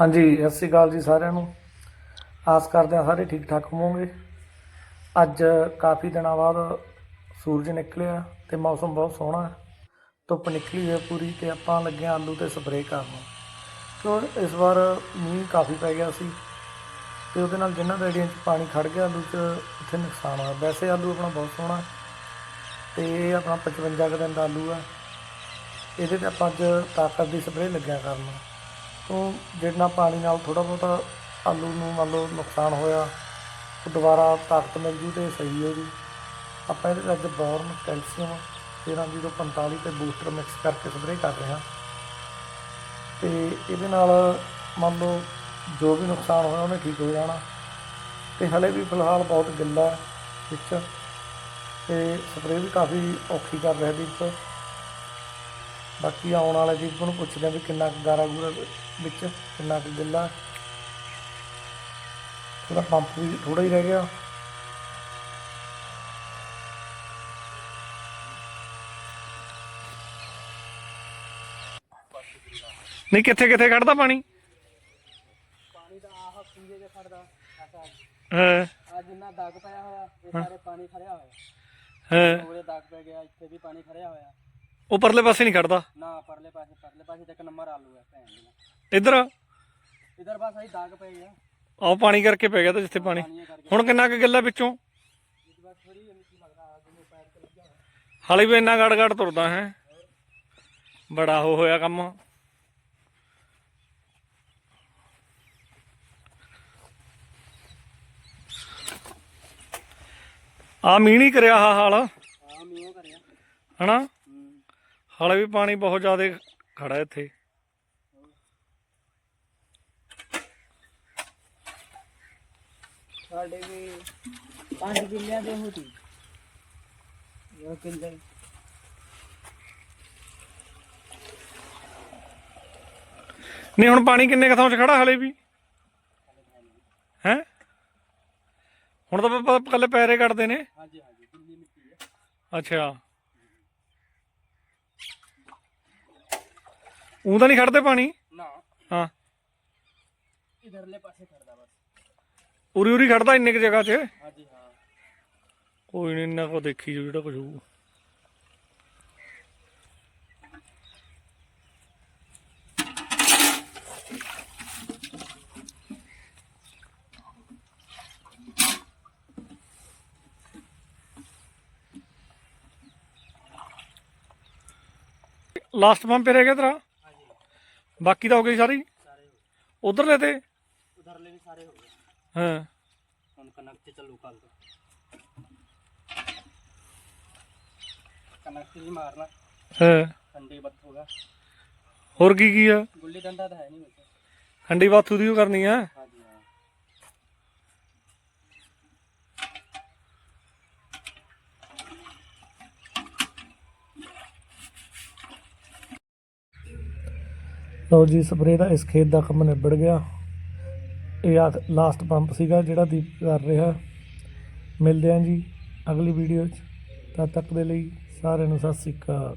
ਹਾਂਜੀ, ਸਤਿ ਸ਼੍ਰੀ ਅਕਾਲ ਜੀ ਸਾਰਿਆਂ ਨੂੰ। ਆਸ ਕਰਦੇ ਹਾਂ ਸਾਰੇ ਠੀਕ ਠਾਕ ਹੋਵੋਗੇ। ਅੱਜ ਕਾਫੀ ਦਿਨਾਂ ਬਾਅਦ ਸੂਰਜ ਨਿਕਲਿਆ ਤੇ ਮੌਸਮ ਬਹੁਤ ਸੋਹਣਾ ਧੁੱਪ ਨਿਕਲੀ ਹੈ ਪੂਰੀ ਤੇ ਆਪਾਂ ਲੱਗੇ ਆਲੂ ਤੇ ਸਪਰੇਅ ਕਰਨ। ਕਿਉਂ ਇਸ ਵਾਰ ਮੀਂਹ ਕਾਫੀ ਪੈ ਗਿਆ ਸੀ ਤੇ ਉਹਦੇ ਨਾਲ ਜਿੰਨਾਂ ਰੇੜੀਆਂ 'ਚ ਪਾਣੀ ਖੜ ਗਿਆ, ਆਲੂ 'ਚ ਉੱਥੇ ਨੁਕਸਾਨ ਹੋਇਆ। ਵੈਸੇ ਆਲੂ ਆਪਣਾ ਬਹੁਤ ਸੋਹਣਾ ਤੇ ਇਹ ਆਪਣਾ 55 ਕੁ ਦਿਨ ਦਾ ਆਲੂ ਆ ਇਹਦੇ ਤੇ ਆਪਾਂ ਅੱਜ ਤਾਕਤ ਦੀ ਸਪਰੇਅ ਲੱਗਿਆ ਕਰਨ। ਤੋਂ ਜਿੰਨਾ ਪਾਣੀ ਨਾਲ ਥੋੜਾ ਬਹੁਤਾ ਆਲੂ ਨੂੰ ਮੰਨ ਲਓ ਨੁਕਸਾਨ ਹੋਇਆ, ਉਹ ਦੁਬਾਰਾ ਤਾਕਤ ਮਿਲ ਜੂ ਤੇ ਸਹੀ ਹੋ ਜੂ ਆਪਾਂ ਇਹਦੇ 'ਚ ਅੱਜ ਬੋਰਨ, ਕੈਲਸ਼ੀਅਮ 1345 ਤੇ ਬੂਸਟਰ ਮਿਕਸ ਕਰਕੇ ਸਪਰੇਅ ਕਰ ਰਹੇ ਹਾਂ। ਤੇ ਇਹਦੇ ਨਾਲ ਮੰਨ ਲਓ ਜੋ ਵੀ ਨੁਕਸਾਨ ਹੋਇਆ ਉਹਨੇ ਠੀਕ ਹੋ ਜਾਣਾ। ਤੇ ਹਲੇ ਵੀ ਫਿਲਹਾਲ ਬਹੁਤ ਗਿੱਲਾ ਹੈ ਵਿੱਚ। ਤੇ ਸਪਰੇਅ ਵੀ ਕਾਫੀ ਔਖੀ ਕਰ ਰਿਹਾ ਦੀਪ। ਬਾਕੀ ਆਉਣ ਵਾਲੇ ਦੀਪ ਨੂੰ ਪੁੱਛਦੇ ਆ ਵੀ ਕਿੰਨਾ ਕੁ ਗਾਰਾ ਗੂਰਾ ਵਿੱਚ ਕਿੰਨਾ ਕੁ ਗਿੱਲਾ। ਥੋੜਾ ਪੰਪ ਵੀ ਥੋੜਾ ਹੀ ਰਹਿ ਗਿਆ। ਨਹੀਂ ਕਿੱਥੇ ਕਿੱਥੇ ਖੜਦਾ ਪਾਣੀ? ਪਾਣੀ ਤਾਂ ਆਹ ਪੂਰੇ ਦੇ ਖੜਦਾ। ਹਾਂ। ਆ ਜਿੰਨਾ ਦਾਗ ਪਿਆ ਹੋਇਆ ਇਹ ਸਾਰੇ ਪਾਣੀ ਖੜਿਆ ਹੋਇਆ। ਹਾਂ। ਪੂਰੇ ਦਾਗ ਪੈ ਗਿਆ ਇੱਥੇ ਵੀ ਪਾਣੀ ਖੜਿਆ ਹੋਇਆ। ਉਹ ਪਰਲੇ ਪਾਸੇ ਨਹੀਂ ਖੜਦਾ। ਨਾ ਪਰਲੇ ਪਾਸੇ ਪਰਲੇ ਪਾਸੇ ਤੇ ਇੱਕ ਨੰਬਰ ਆਲੂ ਹੈ ਭੈਣ ਦੀ। ਇੱਧਰ? ਇਧਰ ਬਸ ਆਹੀ ਦਾਗ ਪੈ ਗਿਆ ਆਹ ਪਾਣੀ ਕਰਕੇ ਪੈ ਗਿਆ ਤਾਂ ਜਿੱਥੇ ਪਾਣੀ। ਹੁਣ ਕਿੰਨਾ ਕੁ ਗਿੱਲਾ ਵਿੱਚੋਂ ਆ ਹਾਲੇ ਵੀ ਇੰਨਾ ਗੜ ਗੜ ਤੁਰਦਾ ਹੈ। ਬੜਾ ਹੋ ਹੋਇਆ ਕੰਮ। ਆ ਮੀਂਹ ਨਹੀਂ ਕਰਿਆ ਆਹ ਹਾਲ। ਆ ਮੀਂਹ ਕਰਿਆ। ਹਨਾ? ਹੂੰ ਹਾਲੇ ਵੀ ਪਾਣੀ ਬਹੁਤ ਜ਼ਿਆਦਾ ਖੜਾ ਇੱਥੇ। ਸਾਡੇ ਵੀ 5 ਕਿੱਲਿਆਂ ਦੇ ਹੋਤੀ ਇਹ ਕਿੱਲੇ। ਨਹੀਂ ਹੁਣ ਪਾਣੀ ਕਿੰਨੇ ਕੁ ਥਾਂ 'ਚ ਖੜਾ ਹਲੇ ਵੀ? ਹੈ? ਹੁਣ ਤਾਂ ਇਕੱਲੇ ਪੈਰੇ ਕੱਢਦੇ ਨੇ। ਹਾਂਜੀ ਹਾਂਜੀ ਅੱਛਾ। ਉਹ ਤਾਂ ਨਹੀਂ ਖੜਦੇ ਪਾਣੀ? ਨਾ। ਹਾਂ। ਇਧਰਲੇ ਪਾਸੇ ਖੜਦਾ ਬਸ। ਉਰੀ ਉਰੀ ਖੜਦਾ ਇੰਨੇ ਕੁ ਜਗ੍ਹਾ 'ਚ? ਹਾਂਜੀ ਹਾਂ। ਕੋਈ ਨਹੀਂ ਇੰਨਾ ਕੋ ਦੇਖੀ ਜੋ ਜਿਹੜਾ ਕੁਝ ਹੋਊ। ਲਾਸਟ ਪੰਪ ਰਹਿ ਗਿਆ ਤੇਰਾ? ਹਾਂਜੀ ਬਾਕੀ ਤਾਂ ਹੋ ਗਈ ਸਾਰੀ? ਸਾਰੇ ਉਧਰਲੇ ਤੇ? ਉਧਰਲੇ ਵੀ ਸਾਰੇ ਹੋ ਗਏ। ਹਾਂ। ਹੁਣ ਕਨਕ ਤੇ ਚੱਲੂ ਕੱਲ ਤੋਂ। ਕਨਕ ਹੀ ਮਾਰਨਾ। ਹਾਂ। ਠੰਡੀ ਬੱਤ ਹੋਗਾ ਹੋਰ ਕੀ ਕੀ ਆ? ਗੁੱਲੀ ਡੰਡਾ ਤਾਂ ਹੈ ਨਹੀਂ ਮੇਰੇ ਖੰਡੀ ਬਾਥੂ ਦੀ ਉਹ ਕਰਨੀ ਆ। ਲਓ ਜੀ ਸਪਰੇਅ ਦਾ ਇਸ ਖੇਤ ਦਾ ਕੰਮ ਨਿਬੜ ਗਿਆ। ਇਹ ਆ ਲਾਸਟ ਪੰਪ ਸੀਗਾ ਜਿਹੜਾ ਦੀਪ ਕਰ ਰਿਹਾ। ਮਿਲਦੇ ਆਂ ਜੀ ਅਗਲੀ ਵੀਡੀਓ 'ਚ। ਤਦ ਤੱਕ ਦੇ ਲਈ ਸਾਰਿਆਂ ਨੂੰ ਸਤਿ ਸ੍ਰੀ ਅਕਾਲ।